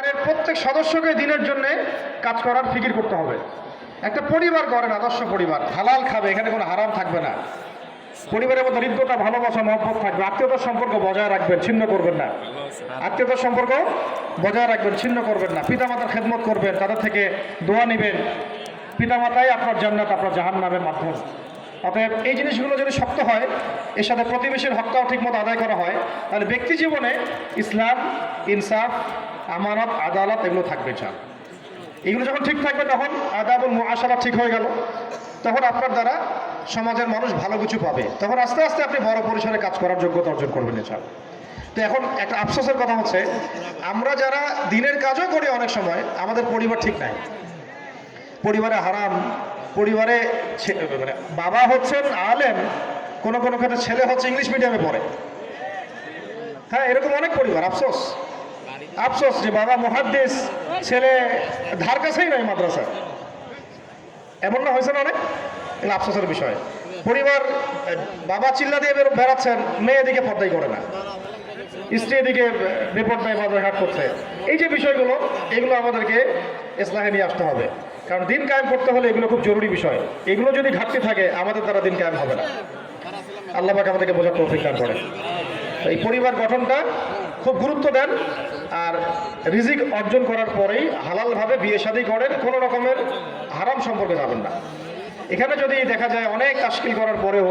পরিবারের প্রত্যেক সদস্যকে দিনের জন্য কাজ করার ফিকির করতে হবে। একটা পরিবার গড়েন আদর্শ পরিবার। হালাল খাবে, এখানে কোনো হারাম থাকবে না। পরিবারের মধ্যে হৃদ্যতা, ভালোবাসা, মহব্বত থাকবে। আত্মীয়তার সম্পর্ক বজায় রাখবেন, ছিন্ন করবেন না। আত্মীয়তার সম্পর্ক বজায় রাখবেন, ছিন্ন করবেন না। পিতামাতার খেদমত করবেন, তাদের থেকে দোয়া নেবেন। পিতামাতাই আপনার জান্নাত, আপনার জাহান্নামের মাধ্যম। অতএব এই জিনিসগুলো যদি শক্ত হয়, এর সাথে প্রতিবেশীর হকটাও ঠিকমতো আদায় করা হয়, তাহলে ব্যক্তি জীবনে ইসলাম, ইনসাফ আমানত, আদালত এগুলো থাকবে চাল এগুলো যখন ঠিক থাকবে, তখন আদাব আশারা ঠিক হয়ে গেল। তখন আপনার দ্বারা সমাজের মানুষ ভালো কিছু পাবে। তখন আস্তে আস্তে আপনি বড় পরিসরে কাজ করার যোগ্যতা অর্জন করবেন এছাড়া তো এখন একটা আফসোসের কথা হচ্ছে, আমরা যারা দিনের কাজও করি অনেক সময়, আমাদের পরিবার ঠিক নাই। পরিবারে হারাম, পরিবারে মানে বাবা হচ্ছেন আলেম, কোনো কোনো ক্ষেত্রে ছেলে হচ্ছে ইংলিশ মিডিয়ামে পড়ে। হ্যাঁ এরকম অনেক পরিবার, আফসোস। আফসোস যে বাবা মহাদ্দেশ ছেলে ধার কাছেই নাই মাদ্রাসা এমন না হয়েছে না অনেক? এগুলো আফসোসের বিষয়। পরিবার বাবা চিল্লা দিয়ে বেড়াচ্ছেন, মেয়ে এদিকে পর্দাই করে না। স্ত্রী এদিকে বেপর্দায় বাজার ঘাট করছে। এই যে বিষয়গুলো, এগুলো আমাদেরকে ইসলাহে নিয়ে আসতে হবে। কারণ দিন কায়েম করতে হলে এগুলো খুব জরুরি বিষয়। এগুলো যদি ঘাটতি থাকে, আমাদের দ্বারা দিন কায়েম হবে না। আল্লাহ পাক আমাদেরকে বোঝার তৌফিক করে এই পরিবার গঠনটা খুব গুরুত্ব দেন আর রিজিক অর্জন করার পরেই হালালভাবে বিয়ে শাদী করেন, কোনো রকমের হারাম সম্পর্কে যাবেন না। এখানে যদি দেখা যায় অনেক তাস্কিল করার পরেও